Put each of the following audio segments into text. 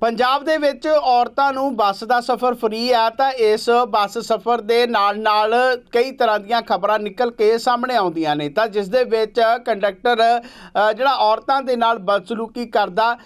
ਪੰਜਾਬ ਦੇ ਵਿੱਚ ਔਰਤਾਂ ਨੂੰ ਬੱਸ ਦਾ ਸਫ਼ਰ ਫ੍ਰੀ ਹੈ ਤਾਂ ਇਸ ਬੱਸ ਸਫ਼ਰ ਦੇ ਨਾਲ-ਨਾਲ ਕਈ ਤਰ੍ਹਾਂ ਦੀਆਂ ਖਬਰਾਂ ਨਿਕਲ ਕੇ ਸਾਹਮਣੇ ਆਉਂਦੀਆਂ ਨੇ। ਤਾਂ ਜਿਸ ਦੇ ਵਿੱਚ ਕੰਡਕਟਰ ਜਿਹੜਾ ਔਰਤਾਂ ਦੇ ਨਾਲ ਬਦਸਲੂਕੀ ਕਰਦਾ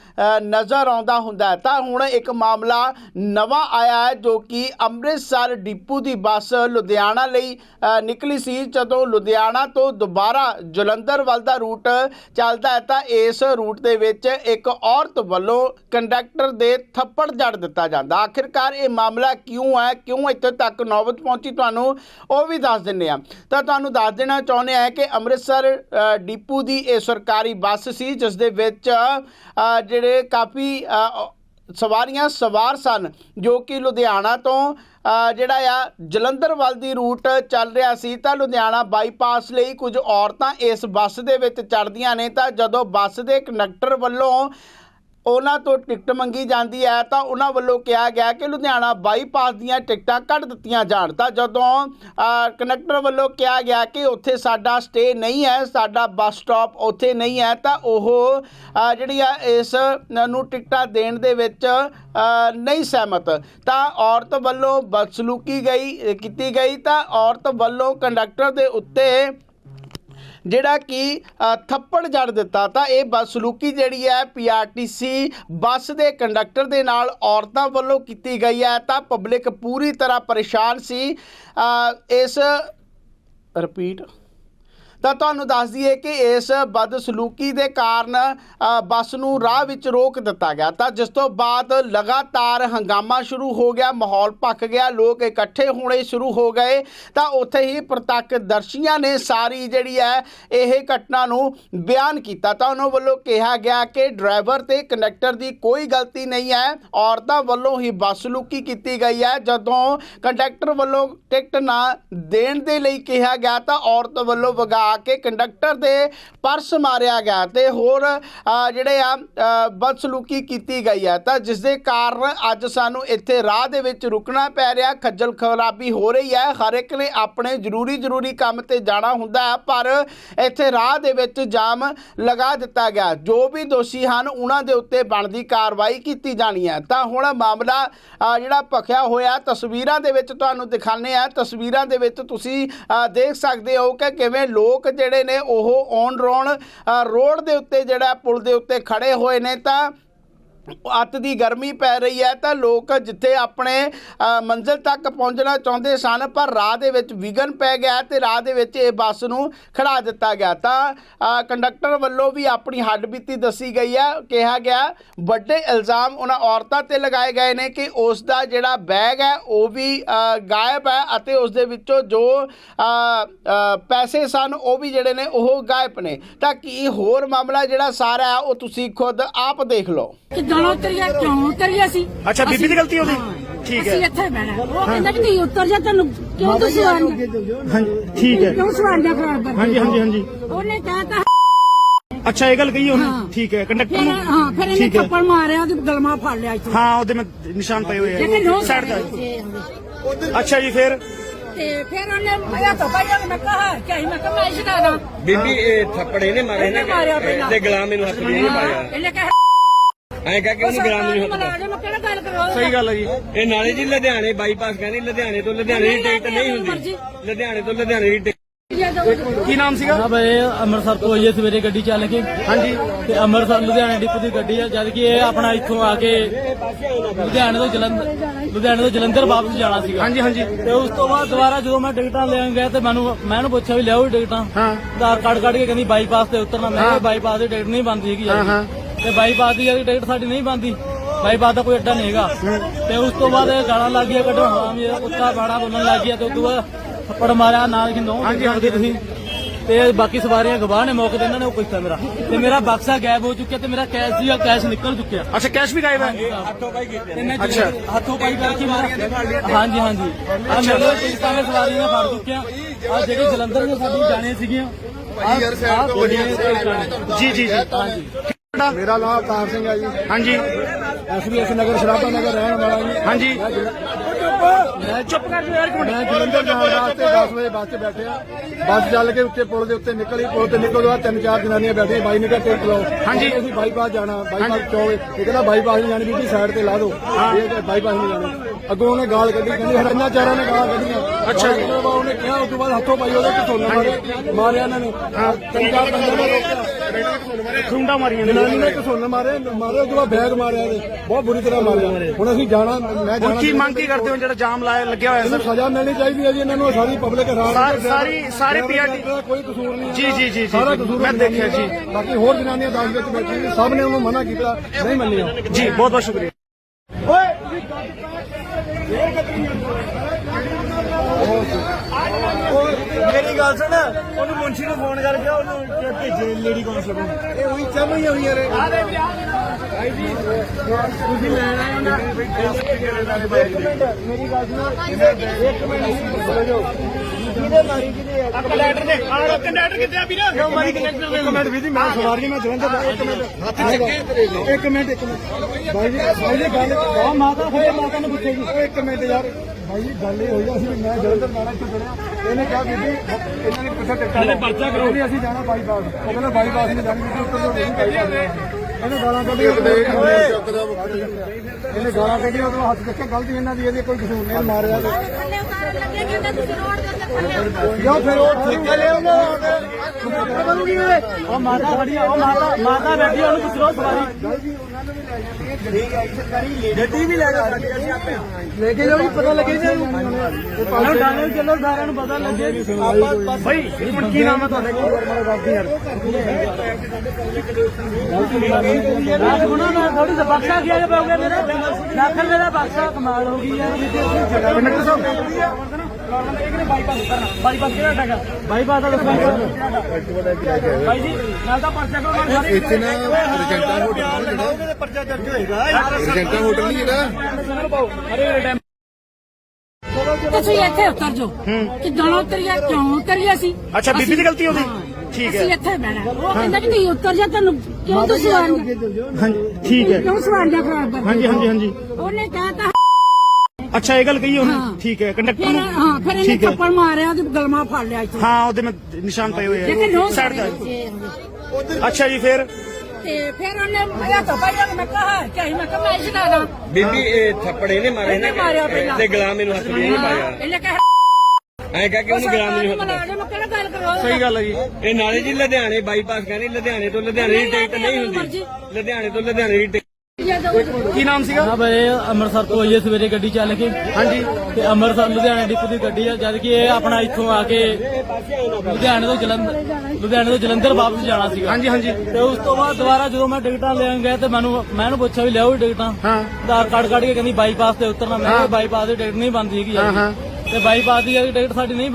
ਨਜ਼ਰ ਆਉਂਦਾ ਹੁੰਦਾ ਤਾਂ ਹੁਣ ਇੱਕ ਮਾਮਲਾ ਨਵਾਂ ਆਇਆ ਹੈ ਜੋ ਕਿ ਅੰਮ੍ਰਿਤਸਰ ਡਿਪੂ ਦੀ ਬੱਸ ਲੁਧਿਆਣਾ ਲਈ ਨਿਕਲੀ ਸੀ। ਜਦੋਂ ਲੁਧਿਆਣਾ ਤੋਂ ਦੁਬਾਰਾ ਜਲੰਧਰ ਵੱਲ ਦਾ ਰੂਟ ਚੱਲਦਾ ਹੈ ਤਾਂ ਇਸ ਰੂਟ ਦੇ ਵਿੱਚ ਇੱਕ ਔਰਤ ਵੱਲੋਂ ਕੰਡਕਟਰ ਦੇ ਥੱਪੜ ਜੜ ਦਿੱਤਾ ਜਾਂਦਾ। ਆਖਿਰਕਾਰ ਇਹ ਮਾਮਲਾ ਕਿਉਂ ਹੈ? ਕਿਉਂ ਇੱਥੇ ਤੱਕ ਨੌਬਤ ਪਹੁੰਚੀ? ਤੁਹਾਨੂੰ ਉਹ ਵੀ ਦੱਸ ਦਿੰਨੇ ਆ ਤਾਂ ਤੁਹਾਨੂੰ ਦੱਸ ਦੇਣਾ ਚਾਹੁੰਦੇ ਆ ਕਿ ਅੰਮ੍ਰਿਤਸਰ ਅ, ਡਿਪੂ ਦੀ ਇਹ ਸਰਕਾਰੀ ਬੱਸ ਸੀ ਜਿਸ ਦੇ ਵਿੱਚ ਜਿਹੜੇ ਕਾਫੀ ਸਵਾਰੀਆਂ ਸਵਾਰ ਸਨ ਜੋ ਕਿ ਲੁਧਿਆਣਾ ਤੋਂ ਜਿਹੜਾ ਆ ਜਲੰਧਰ ਵੱਲ ਦੀ ਰੂਟ ਚੱਲ ਰਿਹਾ ਸੀ। ਤਾਂ ਲੁਧਿਆਣਾ ਬਾਈਪਾਸ ਲਈ ਕੁਝ ਔਰਤਾਂ ਇਸ ਬੱਸ ਦੇ ਵਿੱਚ ਚੜ੍ਹਦੀਆਂ ਨੇ। ਤਾਂ ਜਦੋਂ ਬੱਸ ਦੇ ਕੰਡਕਟਰ ਵੱਲੋਂ ਉਹਨਾਂ ਤੋਂ ਟਿਕਟ ਮੰਗੀ ਜਾਂਦੀ ਹੈ ਤਾਂ ਉਹਨਾਂ ਵੱਲੋਂ ਕਿਹਾ ਗਿਆ ਕਿ ਲੁਧਿਆਣਾ ਬਾਈਪਾਸ ਦੀਆਂ ਟਿਕਟਾਂ ਕੱਢ ਦਿੱਤੀਆਂ ਜਾਣ। ਤਾਂ ਜਦੋਂ ਅ, ਕੰਡਕਟਰ ਵੱਲੋਂ ਕਿਹਾ ਗਿਆ ਕਿ ਉੱਥੇ ਸਾਡਾ ਸਟੇ ਨਹੀਂ ਹੈ ਸਾਡਾ ਬੱਸ ਸਟਾਪ ਉੱਥੇ ਨਹੀਂ ਹੈ ਤਾਂ ਉਹ ਜਿਹੜੀ ਆ ਇਸ ਨੂੰ ਟਿਕਟਾਂ ਦੇਣ ਦੇ ਵਿੱਚ ਨਹੀਂ ਸਹਿਮਤ। ਤਾਂ ਔਰਤ ਵੱਲੋਂ ਬਦਸਲੂਕੀ ਗਈ ਕੀਤੀ ਗਈ ਤਾਂ ਔਰਤ ਵੱਲੋਂ ਕੰਡਕਟਰ ਦੇ ਉੱਤੇ ਜਿਹੜਾ ਕਿ ਥੱਪੜ ਜੜ ਦਿੱਤਾ। ਤਾਂ ਇਹ ਬਸਲੂਕੀ ਜਿਹੜੀ ਹੈ ਪੀਆਰਟੀਸੀ ਬੱਸ ਦੇ ਕੰਡਕਟਰ ਦੇ ਨਾਲ ਔਰਤਾਂ ਵੱਲੋਂ ਕੀਤੀ ਗਈ ਹੈ। ਤਾਂ ਪਬਲਿਕ ਪੂਰੀ ਤਰ੍ਹਾਂ ਪਰੇਸ਼ਾਨ ਸੀ। ਇਸ ਰਿਪੀਟ ਤਾਂ ਤੁਹਾਨੂੰ ਦੱਸ ਦਈਏ ਕਿ ਇਸ ਬਦਸਲੂਕੀ ਦੇ ਕਾਰਨ ਬੱਸ ਨੂੰ ਰਾਹ ਵਿੱਚ ਰੋਕ ਦਿੱਤਾ ਗਿਆ। ਤਾਂ ਜਿਸ ਤੋਂ ਬਾਅਦ ਲਗਾਤਾਰ ਹੰਗਾਮਾ ਸ਼ੁਰੂ ਹੋ ਗਿਆ, ਮਾਹੌਲ ਭੱਖ ਗਿਆ, ਲੋਕ ਇਕੱਠੇ ਹੋਣੇ ਸ਼ੁਰੂ ਹੋ ਗਏ। ਤਾਂ ਉੱਥੇ ਹੀ ਪ੍ਰਤੱਖ ਦਰਸ਼ੀਆਂ ਨੇ ਸਾਰੀ ਜਿਹੜੀ ਹੈ, ਇਹ ਘਟਨਾ ਨੂੰ ਬਿਆਨ ਕੀਤਾ। ਤਾਂ ਉਹਨਾਂ ਵੱਲੋਂ ਕਿਹਾ ਗਿਆ ਕਿ ਡਰਾਈਵਰ ਤੇ ਕੰਡਕਟਰ ਦੀ ਕੋਈ ਗਲਤੀ ਨਹੀਂ ਹੈ। ਔਰਤਾਂ ਵੱਲੋਂ ਹੀ ਬੱਸ ਬਦਸਲੂਕੀ ਕੀਤੀ ਗਈ ਹੈ। ਜਦੋਂ ਕੰਡਕਟਰ ਵੱਲੋਂ ਟਿਕਟ ਨਾ ਦੇਣ ਦੇ ਲਈ ਕਿਹਾ ਗਿਆ, ਤਾਂ ਔਰਤ ਵੱਲੋਂ ਵਗਾ ਕੇ ਕੰਡਕਟਰ ਦੇ ਪਰਸ ਮਾਰਿਆ ਗਿਆ ਤੇ ਹੋਰ ਜਿਹੜੇ ਆ ਬਦਸਲੂਕੀ ਕੀਤੀ ਗਈ ਹੈ। ਤਾਂ ਜਿਸ ਦੇ ਕਾਰਨ ਅੱਜ ਸਾਨੂੰ ਇੱਥੇ ਰਾਹ ਦੇ ਵਿੱਚ ਰੁਕਣਾ ਪੈ ਰਿਹਾ, ਖੱਜਲ ਖਰਾਬੀ ਹੋ ਰਹੀ ਹੈ। ਹਰ ਇੱਕ ਨੇ ਆਪਣੇ ਜ਼ਰੂਰੀ ਜ਼ਰੂਰੀ ਕੰਮ ਤੇ ਜਾਣਾ ਹੁੰਦਾ ਹੈ, ਪਰ ਇੱਥੇ ਰਾਹ ਦੇ ਵਿੱਚ ਜਾਮ ਲਗਾ ਦਿੱਤਾ ਗਿਆ। ਜੋ ਵੀ ਦੋਸ਼ੀ ਹਨ, ਉਹਨਾਂ ਦੇ ਉੱਤੇ ਬਣਦੀ ਕਾਰਵਾਈ ਕੀਤੀ ਜਾਣੀ ਹੈ। ਤਾਂ ਹੁਣ ਮਾਮਲਾ ਜਿਹੜਾ ਭਖਿਆ ਹੋਇਆ, ਤਸਵੀਰਾਂ ਦੇ ਵਿੱਚ ਤੁਹਾਨੂੰ ਦਿਖਾਣੇ ਆ ਤਸਵੀਰਾਂ ਦੇ ਵਿੱਚ ਤੁਸੀਂ ਦੇਖ ਸਕਦੇ ਹੋ ਕਿ ਕਿਵੇਂ ਲੋਕ ਜਿਹੜੇ ਨੇ ਉਹ ਔਨ ਰੋਣ ਅ, ਰੋਡ ਦੇ ਉੱਤੇ ਜਿਹੜਾ ਪੁਲ ਦੇ ਉੱਤੇ ਖੜੇ ਹੋਏ ਨੇ ਤਾਂ ਅੱਤ ਦੀ ਗਰਮੀ ਪੈ ਰਹੀ ਹੈ ਤਾਂ ਲੋਕ ਜਿੱਥੇ ਆਪਣੇ ਮੰਜ਼ਿਲ ਤੱਕ ਪਹੁੰਚਣਾ ਚਾਹੁੰਦੇ ਸਨ, ਪਰ ਰਾਹ ਦੇ ਵਿੱਚ ਵਿਗਨ ਪੈ ਗਿਆ ਤੇ ਰਾਹ ਦੇ ਵਿੱਚ ਇਹ ਬੱਸ ਨੂੰ ਖੜਾ ਦਿੱਤਾ ਗਿਆ। ਤਾਂ ਕੰਡਕਟਰ ਵੱਲੋਂ ਵੀ ਆਪਣੀ ਹੱਡਬੀਤੀ ਦੱਸੀ ਗਈ ਹੈ। ਕਿਹਾ ਗਿਆ, ਵੱਡੇ ਇਲਜ਼ਾਮ ਉਹਨਾਂ ਔਰਤਾਂ ਤੇ ਲਗਾਏ ਗਏ ਨੇ ਕਿ ਉਸ ਦਾ ਜਿਹੜਾ ਬੈਗ ਹੈ, ਉਹ ਵੀ ਗਾਇਬ ਹੈ ਅਤੇ ਉਸ ਦੇ ਵਿੱਚੋਂ ਜੋ ਪੈਸੇ ਸਨ, ਉਹ ਵੀ ਜਿਹੜੇ ਨੇ ਉਹ ਗਾਇਬ ਨੇ। ਤਾਂ ਕੀ ਹੋਰ ਮਾਮਲਾ ਜਿਹੜਾ ਸਾਰਾ ਹੈ, ਉਹ ਤੁਸੀਂ ਖੁਦ ਆਪ ਦੇਖ ਲਓ। ਕਿੱਦਾਂ ਉਤਰਿਆ ਕਿਉਂ ਉਤਰਿਆ ਸੀ ਅੱਛਾ, ਬੀਬੀ ਦੀ ਗਲਤੀ ਉਹਦੀ? ਠੀਕ ਹੈ। ਅਸੀਂ ਇੱਥੇ ਬਹਿਣਾ ਉਹ ਕਹਿੰਦਾ ਕਿ ਤੁਸੀਂ ਉਤਰ ਜਾ ਤੈਨੂੰ ਕਿਉਂ ਤੂੰ ਸਵਾਰਨਾ ਹਾਂਜੀ ਠੀਕ ਹੈ। ਕਿਉਂ ਸਵਾਰਨਾ ਖਰਾਬ ਕਰ ਹਾਂਜੀ ਹਾਂਜੀ ਹਾਂਜੀ। ਉਹਨੇ ਕਹਤਾ ਅੱਛਾ ਇਹ ਗੱਲ ਕਹੀ ਉਹਨੇ। ਠੀਕ ਹੈ ਕੰਡਕਟਰ ਨੂੰ? ਹਾਂ ਫਿਰ ਇਹਨੇ ਥੱਪੜ ਮਾਰਿਆ ਤੇ ਗਲਮਾ ਫੜ ਲਿਆ ਇੱਥੋਂ। ਹਾਂ ਉਹਦੇ ਮੈਂ ਨਿਸ਼ਾਨ ਪਏ ਹੋਏ ਨੋ ਆ ਸਾਈਡ ਤੇ ਅੱਛਾ ਜੀ ਫਿਰ? ਤੇ ਫਿਰ ਉਹਨੇ ਮੈਂ ਤਾਂ ਪਾਇਆ ਮੈਂ ਕਹਾ ਕਿ ਮੈਂ ਕਹਾ ਮੈਂ ਸ਼ਿਕਾਦਾ ਬੀਬੀ ਇਹ ਥੱਪੜੇ ਨੇ ਮਾਰੇ ਇਹਨੇ ਮਾਰਿਆ ਪਹਿਲਾਂ। ਤੇ ਗੁਲਾਮ ਮੈਨੂੰ ਹੱਥ ਨਹੀਂ ਪਾਇਆ। ਇਹਨੇ ਕਹਾ ਐਂ ਕਹਿ ਕੇ ਉਹਨੂੰ ਗੁਲਾਮ ਮੈਨੂੰ ਹੱਥ ਪਾਇਆ ਮੈਂ ਕਿਹੜਾ ਗੱਲ ਕਰਵਾ ਸਹੀ ਗੱਲ ਹੈ ਜੀ। ਇਹ ਨਾਲੇ ਜੀ ਲੁਧਿਆਣੇ ਬਾਈਪਾਸ ਕਹਿੰਦੇ ਲੁਧਿਆਣੇ ਤੋਂ ਲੁਧਿਆਣੇ ਦੀ ਟਿਕਟ ਨਹੀਂ ਹੁੰਦੀ। ਲੁਧਿਆਣੇ ਤੋਂ ਲੁਧਿਆਣੇ ਦੀ ਟਿਕਟ ਕੀ ਨਾਮ ਸੀਗਾ? ਜਨਾਬ ਇਹ ਅੰਮ੍ਰਿਤਸਰ ਤੋਂ ਆਈਏ ਸਵੇਰੇ ਗੱਡੀ ਚੱਲ ਕੇ। ਹਾਂਜੀ। ਤੇ ਅੰਮ੍ਰਿਤਸਰ ਲੁਧਿਆਣੇ ਡਿਪੂ ਦੀ ਗੱਡੀ ਆ ਜਦ ਕਿ ਇਹ ਆਪਣਾ ਇੱਥੋਂ ਆ ਕੇ ਲੁਧਿਆਣੇ ਤੋਂ ਜਲੰਧਰ ਲੁਧਿਆਣੇ ਤੋਂ ਜਲੰਧਰ ਵਾਪਸ ਜਾਣਾ ਸੀਗਾ। ਹਾਂਜੀ ਹਾਂਜੀ। ਤੇ ਉਸ ਤੋਂ ਬਾਅਦ ਦੁਬਾਰਾ ਜਦੋਂ ਮੈਂ ਟਿਕਟਾਂ ਲੈਣ ਗਿਆ ਤੇ ਮੈਨੂੰ ਮੈਂ ਇਹਨੂੰ ਪੁੱਛਿਆ ਵੀ ਲਿਆਓ ਟਿਕਟਾਂ। ਹਾਂ। ਆਧਾਰ ਕਾਰਡ ਕੱਢ ਕੇ ਕਹਿੰਦੀ ਬਾਈਪਾਸ ਤੇ ਉਤਰਨਾ। ਮੈਂ ਕਿਹਾ ਬਾਈਪਾਸ ਦੀ ਟਿਕਟ ਨਹੀਂ ਬਣਦੀ ਹੈਗੀ ਹਾਂ, ਹਾਂ। ਤੇ ਬਾਈਪਾਸ ਦੀ ਯਾਰ ਟਿਕਟ ਸਾਡੀ ਨਹੀਂ ਬਣਦੀ ਬਾਈਪਾਸ ਦਾ ਕੋਈ ਅੱਡਾ ਨਹੀਂ ਹੈਗਾ। ਤੇ ਉਸ ਤੋਂ ਬਾਅਦ ਗਾਲਾਂ ਲੱਗ ਗਿਆ ਕੱਢੋ ਹਾਂ ਮੇਰਾ ਕੁੱਤਾ ਬਾੜਾ ਬੋਲਣ ਲੱਗ ਗਿਆ ਤੇ ਉਦੋਂ ਬਾਅਦ ਥੱਪੜ ਮਾਰਿਆ ਨਾਲ ਕਿ ਨੋ ਹਾਂਜੀ, ਹਾਂਜੀ। ਤੁਸੀਂ। ਤੇ ਬਾਕੀ ਸਵਾਰੀਆਂ ਗਵਾਹ ਨੇ ਮੌਕੇ ਤੇ ਇਹਨਾਂ ਨੇ ਉਹ ਪੁੱਛਿਆ ਮੇਰਾ। ਤੇ ਮੇਰਾ ਬਕਸਾ ਗਾਇਬ ਹੋ ਚੁੱਕਿਆ ਤੇ ਮੇਰਾ ਕੈਸ਼ ਸੀਗਾ ਕੈਸ਼ ਨਿਕਲ ਚੁੱਕਿਆ। ਅੱਛਾ ਕੈਸ਼ ਵੀ ਗਾਇਬ ਹੈ? ਅੱਛਾ। ਹੱਥੋਂ ਪਾਈ ਕਰਕੇ ਮੇਰਾ ਹਾਂਜੀ ਹਾਂਜੀ। ਆ ਮੇਰੇ ਪੁਲਿਸ ਵਾਲੇ ਸਵਾਰੀਆਂ ਨੇ ਫੜ ਚੁੱਕਿਆ। ਆ ਜਿਹੜੇ ਜਲੰਧਰ ਦੇ ਸਾਡੀ ਜਾਣੇ ਸੀਗੀਆਂ। ਜੀ ਜੀ ਜੀ। ਹਾਂਜੀ। ਮੇਰਾ ਨਾਮ ਅਵਤਾਰ ਸਿੰਘ ਹੈ ਜੀ। ਹਾਂਜੀ। ਐਸਬੀਐਸ ਨਗਰ ਸ਼ਰਾਬਾ ਨਗਰ ਰਹਿਣ ਵਾਲਾ ਜੀ। ਹਾਂਜੀ। ਮੈਂ ਚੁੱਪ ਕਰ ਜਾ ਯਾਰ ਇੱਕ ਮਿੰਟ। ਮੈਂ ਜਲੰਧਰ ਜਾਣ ਵਾਸਤੇ 10 ਵਜੇ ਬੱਸ 'ਚ ਬੈਠਿਆ। ਬੱਸ ਚੱਲ ਕੇ ਉੱਤੇ ਪੁਲ ਦੇ ਉੱਤੇ ਨਿਕਲੀ ਪੁਲ ਤੇ ਤੋਂ ਬਾਅਦ ਤਿੰਨ ਚਾਰ ਜਨਾਨੀਆਂ ਬੈਠੀਆਂ ਬਾਈ ਨੇ ਕਿਹਾ ਟਿਕਟ ਲਓ ਹਾਂਜੀ। ਅਸੀਂ ਬਾਈਪਾਸ ਜਾਣਾ ਬਾਈਪਾਸ ਚੋਂ ਇਹ ਕਹਿੰਦਾ ਬਾਈਪਾਸ ਨਹੀਂ ਜਾਣੀ ਬੀਬੀ ਸਾਈਡ ਤੇ ਲਾ ਦਿਓ। ਇਹ ਬਾਈਪਾਸ ਨਹੀਂ ਜਾਣੀ। ਅੱਗੋਂ ਉਹਨੇ ਗਾਲ ਕੱਢੀ ਕਹਿੰਦੀ ਹਰੰਨਾ ਚਾਰਾਂ ਨੇ ਗਾਲ ਕੱਢੀਆਂ। ਅੱਛਾ। ਬਾਅਦ ਉਹਨੇ ਕਿਹਾ ਉਸ ਤੋਂ ਬਾਅਦ ਹੱਥੋਂ ਪਾਈ ਉਹਦੇ ਝੋਲਾ ਮਾਰੇ ਮਾਰਿਆ ਇਹਨਾਂ ਨੇ। ਤਿੰਨ ਚਾਰ ਬੰਦੇ ਨੇ ਰੋਕਿਆ ਖੁੰਡਾ ਮਾਰੀਆਂ ਜਨਾਨੀ ਨੇ ਘਸੁੰਨ ਮਾਰੇ ਮਾਰੇ ਉਸ ਤੋਂ ਬਾਅਦ ਬੈਗ ਮਾਰਿਆ ਇਹਦੇ। ਬਹੁਤ ਬੁਰੀ ਤਰ੍ਹਾਂ ਮਾਰਿਆ। ਹੁਣ ਅਸੀਂ ਜਾਣਾ ਮੈਂ ਜਾਣਾ ਕੀ ਮੰਗ ਕੀ ਕਰਦੇ ਹੋ? ਜਿਹੜਾ ਜਾਮ ਲਾਇਆ ਲੱਗਿਆ ਹੋਇਆ ਇਹਨੂੰ ਸਰ? ਸਜ਼ਾ ਮਿਲਣੀ ਚਾਹੀਦੀ ਹੈ ਜੀ ਇਹਨਾਂ ਨੂੰ ਸਾਰੀ ਪਬਲਿਕ ਹੈਰਾਨ ਸਾ- ਹੈ ਕਿ ਸਾਰੀ- ਸਾਰੀ ਦਾ ਕੋਈ ਕਸੂਰ ਨਹੀਂ। ਜੀ, ਜੀ, ਜੀ, ਜੀ, ਸਾਰਾ ਜੀ। ਕਸੂਰ ਮੈਂ ਦੇਖਿਆ। ਜੀ। ਬਾਕੀ ਹੋਰ ਜਨਾਨੀਆਂ ਦਾਸ ਵਿੱਚ ਬੈਠੀ ਸਭ ਨੇ ਉਹਨੂੰ ਮਨਾ ਕੀਤਾ ਨਹੀਂ ਮੰਨਿਆ। ਜੀ ਬਹੁਤ ਬਹੁਤ ਸ਼ੁਕਰੀਆ ਮੇਰੀ ਗੱਲ ਸੁਣ ਉਹਨੂੰ ਮੁੰਸ਼ੀ ਨੂੰ ਫੋਨ ਕਰਕੇ ਉਹਨੂੰ ਭੇਜੇ ਲੇਡੀ ਕਾਂਸਟੇਬਲ ਇਹ ਉਹੀ ਚੱਲ ਰਹੀ ਹੋਈ ਯਾਰ ਤੁਸੀਂ ਲੈਣ ਆਏ ਹੋ ਨਾ ਮੇਰੀ ਗੱਲ ਸੁਣ। ਇੱਕ ਮਿੰਟ। ਜਿਹਦੇ ਮਾਰੀ ਜਿਹਦੇ ਆ? ਕੰਡਕਟਰ ਦੇ ਆਹ ਕੰਡਕਟਰ ਕਿੱਥੇ ਆ ਵੀਰ? ਕਿਉਂ ਮਾਰੀ ਕੰਡਕਟਰ ਦੇ ਇੱਕ ਮਿੰਟ ਵੀਰ ਜੀ ਮੈਂ ਸਵਾਰੀ ਮੈਂ ਜਲੰਧਰ ਦਾ ਇੱਕ ਮਿੰਟ। ਇੱਕ ਮਿੰਟ ਇੱਕ ਮਿੰਟ। ਭਾਈ ਜੀ ਭਾਈ ਜੀ ਗੱਲ ਆ ਮਾਤਾ ਫਿਰ ਮਾਤਾ ਨੂੰ ਪੁੱਛੇਗੀ ਓਏ ਇੱਕ ਮਿੰਟ ਯਾਰ। ਭਾਈ ਜੀ ਗੱਲ ਇਹ ਹੋਈ ਅਸੀਂ ਮੈਂ ਜਲੰਧਰ ਜਾਣਾ ਇੱਥੇ ਚੜਿਆ ਇਹਨੇ ਕਿਹਾ ਬੀਬੀ ਇਹਨਾਂ ਨੇ ਪੁੱਛਿਆ ਟਿਕਟ ਪਹਿਲੇ ਪਰਚਾ ਕਰੋ ਨਹੀਂ ਅਸੀਂ ਜਾਣਾ ਬਾਈਪਾਸ ਉਹ ਕਹਿੰਦਾ ਬਾਈਪਾਸ ਨਹੀਂ ਜਾਣੀ ਬੀਬੀ ਉੱਤਰ ਜੋ ਨਹੀਂ ਬਾਈਪਾਸ ਇਹਨੇ ਗਾਲਾਂ ਕੱਢੀਆਂ ਇਹਨੇ ਗਾਲਾਂ ਕੱਢੀਆਂ ਉਦੋਂ ਹੱਥ ਚੱਕਿਆ ਗਲਤੀ ਇਹਨਾਂ ਦੀ ਇਹਦੀ ਕੋਈ ਕਸੂਰ ਨਹੀਂ ਮਾਰਿਆ ਤੇ। ਥੱਲੇ ਉਤਾਰਨ ਲੱਗੇ ਕਹਿੰਦਾ ਤੁਸੀਂ ਰੋਡ ਦੇ ਉੱਤੇ ਥੱਲੇ ਉਤਾਰੋ। ਕਿਉਂ ਫਿਰ ਉਹ ਠੇਕੇ ਬਣੂਗੀ ਓਏ ਉਹ ਮਾਤਾ ਖੜੀ ਆ ਉਹ ਮਾਤਾ ਮਾਤਾ ਬੈਠੀ ਉਹਨੂੰ ਪੁੱਛ ਲਓ ਸਵਾਰੀ। ਗੱਡੀ ਵੀ ਲੈ ਜਾ ਸਾਡੀ ਅਸੀਂ ਆਪੇ। ਲੈ ਕੇ ਜਾਓ ਜੀ ਪਤਾ ਲੱਗੇ ਜੀ। ਉਹਨੂੰ ਡਾਲੇ ਚੱਲੋ ਸਾਰਿਆਂ ਨੂੰ ਪਤਾ ਲੱਗੇ ਭਾਈ ਇੱਕ ਮਿੰਟ ਕੀ ਨਾਮ ਹੈ ਤੁਹਾਡਾ ਰਾਤ ਗੁਣਾ ਨਾ ਥੋੜੀ ਜਿਹਾ ਬਖਸ਼ਾ ਗਿਆ ਜੇ ਪਾਉਗੇ ਮੇਰੇ ਲੱਖ ਰੁਪਏ ਦਾ ਬਖਸ਼ਾ ਕਮਾਲ ਹੋ ਗਈ ਯਾਰ ਕੰਡਕਟਰ ਸਾਹਿਬ ਬਾਈਪਾਸ ਕਿਹੜਾ ਟਾਗਾ ਬਾਈਪਾਸ ਦਾ ਦੱਸੋ ਭਾਈ ਜੀ ਨਾਲ ਤਾਂ ਪਰਚਾ ਕਰੋ ਨਾਲ ਸਾਰੇ ਇੱਥੇ ਨਾ ਰਜੰਟਾ ਹੋਟਲ ਨਹੀਂ ਜਿਹੜਾ ਪਰਚਾ ਦਰਜ ਹੋਏਗਾ ਰਜੰਟਾ ਹੋਟਲ ਨਹੀਂ ਜਿਹੜਾ ਅਰੇ ਟਾਈਮ ਤੁਸੀਂ ਇੱਥੇ ਉਤਰ ਜਾਓ। ਕਿੱਦਾਂ ਉਤਰੀਆ ਕਿਉਂ ਉਤਰੀਆ ਸੀ? ਅੱਛਾ ਬੀਬੀ ਦੀ ਗਲਤੀ ਹਾਂ। ਠੀਕ ਅਸੀਂ ਹੈ ਇੱਥੇ ਬਹਿਣਾ। ਉਹ ਕਹਿੰਦਾ ਕਿ ਨਹੀਂ ਉਤਰ ਜਾ ਤੈਨੂੰ ਕਿਉਂ ਤੂੰ ਸਵਾਰਨਾ ਹਾਂਜੀ ਠੀਕ ਹੈ। ਕਿਉਂ ਸਵਾਰਨਾ ਖਰਾਬ ਕਰ ਹਾਂਜੀ ਹਾਂਜੀ ਹਾਂਜੀ। ਉਹਨੇ ਕਹਤਾ ਅੱਛਾ ਇਹ ਗੱਲ ਕਹੀ ਉਹਨੇ? ਹਾਂ। ਠੀਕ ਹੈ ਕੰਡਕਟਰ ਫਿਰ ਨੂੰ? ਹਾਂ ਫਿਰ ਇਹਨੇ ਠੀਕ ਹੈ। ਥੱਪੜ ਮਾਰਿਆ ਤੇ ਗਲਮਾ ਫੜ ਲਿਆ ਇੱਥੇ। ਹਾਂ ਉਹਦੇ ਮੈਂ ਨਿਸ਼ਾਨ ਪਏ ਹੋਏ ਲੇਕਿਨ ਨੋ ਆ ਸਾਈਡ ਤੇ। ਅੱਛਾ ਜੀ ਫਿਰ? ਤੇ ਫਿਰ ਉਹਨੇ ਮੈਂ ਤਾਂ ਪਾਇਆ ਮੈਂ ਕਹਾ ਕਿ ਮੈਂ ਕਹਾ ਮੈਂ ਨਾਲ ਬੀਬੀ ਇਹ ਥੱਪੜ ਇਹਨੇ ਮਾਰੇ ਇਹਨੇ ਮਾਰਿਆ ਪਹਿਲਾਂ। ਤੇ ਗੁਲਾਮ ਮੈਨੂੰ ਹੱਥ ਵੀ ਨਹੀਂ ਪਾਇਆ। ਇਹਨੇ ਕਿਹਾ ਐਂ ਕਹਿ ਕੇ ਉਹਨੂੰ ਗੁਲਾਮ ਹੱਥ ਮੈਂ ਸਹੀ ਗੱਲ ਹੈ ਜੀ। ਇਹ ਨਾਲੇ ਜੀ ਲੁਧਿਆਣੇ ਬਾਈਪਾਸ ਕਹਿੰਦੇ ਲੁਧਿਆਣੇ ਤੋਂ ਲੁਧਿਆਣੇ ਦੀ ਟਿਕਟ ਨਹੀਂ ਹੁੰਦੀ। ਲੁਧਿਆਣੇ ਤੋਂ ਲੁਧਿਆਣੇ ਦੀ ਟਿਕਟ ਕੀ ਨਾਮ ਸੀਗਾ? ਨਾ ਬਈ ਅੰਮ੍ਰਿਤਸਰ ਤੋਂ ਆਈਏ ਸਵੇਰੇ ਗੱਡੀ ਚੱਲ ਕੇ। ਹਾਂਜੀ। ਤੇ ਅੰਮ੍ਰਿਤਸਰ ਲੁਧਿਆਣਾ ਡਿਪੂ ਦੀ ਗੱਡੀ ਆ ਜਦ ਕਿ ਇਹ ਆਪਣਾ ਇੱਥੋਂ ਆ ਕੇ ਲੁਧਿਆਣੇ ਤੋਂ ਜਲੰਧਰ ਲੁਧਿਆਣੇ ਤੋਂ ਜਲੰਧਰ ਵਾਪਸ ਜਾਣਾ ਸੀਗਾ। ਹਾਂਜੀ ਹਾਂਜੀ। ਤੇ ਉਸ ਤੋਂ ਬਾਅਦ ਦੁਬਾਰਾ ਜਦੋਂ ਮੈਂ ਟਿਕਟਾਂ ਲੈਣ ਗਿਆ ਤੇ ਮੈਨੂੰ ਮੈਂ ਇਹਨੂੰ ਪੁੱਛਿਆ ਵੀ ਲਿਆਓ ਟਿਕਟਾਂ। ਹਾਂ। ਆਧਾਰ ਕਾਰਡ ਕੱਢ ਕੇ ਕਹਿੰਦੀ ਬਾਈਪਾਸ ਤੇ ਉਤਰਨਾ। ਮੈਂ ਕਿਹਾ ਬਾਈਪਾਸ ਦੀ ਟਿਕਟ ਨਹੀਂ ਬਣਦੀ ਹੈਗੀ ਤੇ ਬਾਈਪਾਸ ਦੀ ਟਿਕਟ ਸਾਡੀ ਨਹੀਂ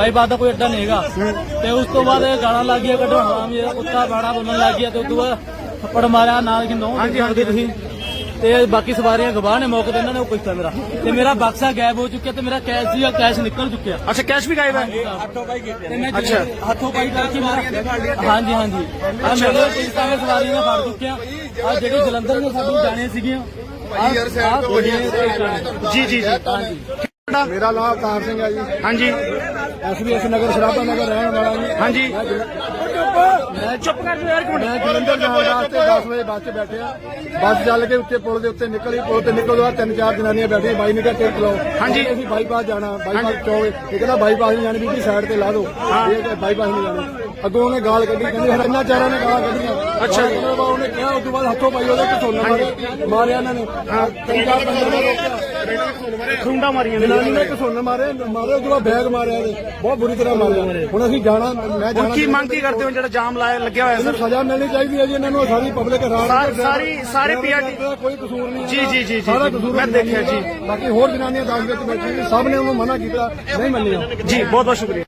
ਬਾਈਪਾਸ ਦਾ ਕੋਈ ਅੱਡਾ ਨਹੀਂ ਹੈਗਾ। ਤੇ ਉਸ ਤੋਂ ਬਾਅਦ ਇਹ ਗਾਲਾਂ ਲੱਗ ਗਿਆ ਕੱਢਣ ਆਰਾਮ ਜਿਹੜਾ ਕੁੱਤਾ ਬਾੜਾ ਬੋਲਣ ਲੱਗ ਗਿਆ ਤੇ ਉਸ ਤੋਂ ਬਾਅਦ ਥੱਪੜ ਮਾਰਿਆ ਨਾਲ ਕਿ ਨੋ ਹਾਂਜੀ ਹਾਂਜੀ ਤੁਸੀਂ। ਤੇ ਬਾਕੀ ਸਵਾਰੀਆਂ ਗਵਾਹ ਨੇ ਮੌਕੇ ਤੇ ਇਹਨਾਂ ਨੇ ਉਹ ਪੁੱਛਿਆ ਮੇਰਾ। ਤੇ ਮੇਰਾ ਬਕਸਾ ਗਾਇਬ ਹੋ ਚੁੱਕਿਆ ਤੇ ਮੇਰਾ ਕੈਸ਼ ਸੀਗਾ ਕੈਸ਼ ਨਿਕਲ ਚੁੱਕਿਆ। ਅੱਛਾ ਕੈਸ਼ ਵੀ ਗਾਇਬ ਹੈ? ਤੇ ਮੈਂ ਅੱਛਾ। ਹੱਥੋਂ ਪਾਈ ਕਰਕੇ ਮੇਰਾ ਹਾਂਜੀ ਹਾਂਜੀ। ਆ ਮੇਰੇ ਪੁਲਿਸ ਵਾਲੇ ਸਵਾਰੀਆਂ ਨੇ ਫੜ ਚੁੱਕਿਆ। ਆ ਜਿਹੜੇ ਜਲੰਧਰ ਨੂੰ ਸਾਡੀ ਜਾਣੇ ਸੀਗੀਆਂ। ਯਾਰ ਤੋਂ ਗੱਡੀਆਂ ਜੀ ਜੀ ਜੀ। ਮੇਰਾ ਨਾਮ ਅਵਤਾਰ ਸਿੰਘ ਹੈ ਜੀ। ਹਾਂਜੀ। ਐਸਬੀਐਸ ਨਗਰ ਸ਼ਰਾਬਾ ਨਗਰ ਰਹਿਣ ਵਾਲਾ ਜੀ। ਹਾਂਜੀ। ਮੈਂ ਚੁੱਪ ਕਰ ਜਾ ਯਾਰ ਇੱਕ ਮਿੰਟ। ਮੈਂ ਜਲੰਧਰ ਜਾਣ ਵਾਸਤੇ 10 ਵਜੇ ਬੱਸ 'ਚ ਬੈਠਿਆ। ਬੱਸ ਚੱਲ ਕੇ ਉੱਤੇ ਪੁਲ ਦੇ ਉੱਤੇ ਨਿਕਲੀ। ਪੁਲ ਤੇ ਨਿਕਲਣ ਤੋਂ ਬਾਅਦ ਤਿੰਨ ਚਾਰ ਜਨਾਨੀਆਂ ਬੈਠੀਆਂ। ਬਾਈ ਨੇ ਕਿਹਾ ਟਿਕਟ ਲਓ ਹਾਂਜੀ। ਅਸੀਂ ਬਾਈਪਾਸ ਜਾਣਾ। ਬਾਈਪਾਸ ਚੋਂ ਇਹ ਕਹਿੰਦਾ ਬਾਈਪਾਸ ਨਹੀਂ ਜਾਣੀ ਬੀਬੀ ਸਾਈਡ ਤੇ ਲਾ ਦਿਓ। ਇਹ ਬਾਈਪਾਸ ਨਹੀਂ ਜਾਣੀ। ਅੱਗੋਂ ਉਹਨੇ ਗਾਲ ਕੱਢੀ। ਕਹਿੰਦੀ ਹਰੰਨਾ ਚਾਰਾਂ ਨੇ ਗਾਲ ਕੱਢੀਆਂ। ਅੱਛਾ। ਉਹਨੇ ਕਿਹਾ ਉਸ ਤੋਂ ਬਾਅਦ ਹੱਥੋਂ ਪਾਈ ਉਹਦੇ ਝੋਲਾ ਮਾਰੇ ਮਾਰਿਆ ਇਹਨਾਂ ਨੇ। ਤਿੰਨ ਚਾਰ ਬੰਦੇ ਨੇ ਰੋਕਿਆ। ਖੁੰਡਾ ਮਾਰੀਆਂ ਜਨਾਨੀ ਨੇ ਘਸੁੰਨ ਮਾਰੇ ਮਾਰੇ ਬਾਅਦ ਬੈਗ ਮਾਰਿਆ ਇਹਦੇ। ਬਹੁਤ ਬੁਰੀ ਤਰ੍ਹਾਂ ਮਾਰਿਆ ਹੁਣ ਅਸੀਂ ਜਾਣਾ ਮੈਂ ਜਾਣਾ ਕੀ ਮੰਗ ਕੀ ਕਰਦੇ ਹੋ? ਜਿਹੜਾ ਜਾਮ ਲਾਇਆ ਲੱਗਿਆ ਹੋਇਆ ਸਰ? ਸਜ਼ਾ ਮਿਲਣੀ ਚਾਹੀਦੀ ਹੈ ਜੀ ਇਹਨਾਂ ਨੂੰ ਸਾਰੀ ਪਬਲਿਕ ਹੈਰਾਨ ਸਾਰੀ- ਸਾਰੀ ਦਾ ਕੋਈ ਕਸੂਰ ਨਹੀਂ ਜੀ, ਜੀ, ਜੀ, ਸਾਰਾ। ਕਸੂਰ ਮੈਂ ਦੇਖਿਆ। ਜੀ। ਬਾਕੀ ਹੋਰ ਜਨਾਨੀਆਂ ਦਾਸ ਵਿੱਚ ਬੈਠੀ ਸਭ ਨੇ ਉਹਨੂੰ ਮਨਾ ਕੀਤਾ। ਨਹੀਂ ਮੰਨਿਆ। ਜੀ ਬਹੁਤ ਬਹੁਤ ਸ਼ੁਕਰੀਆ।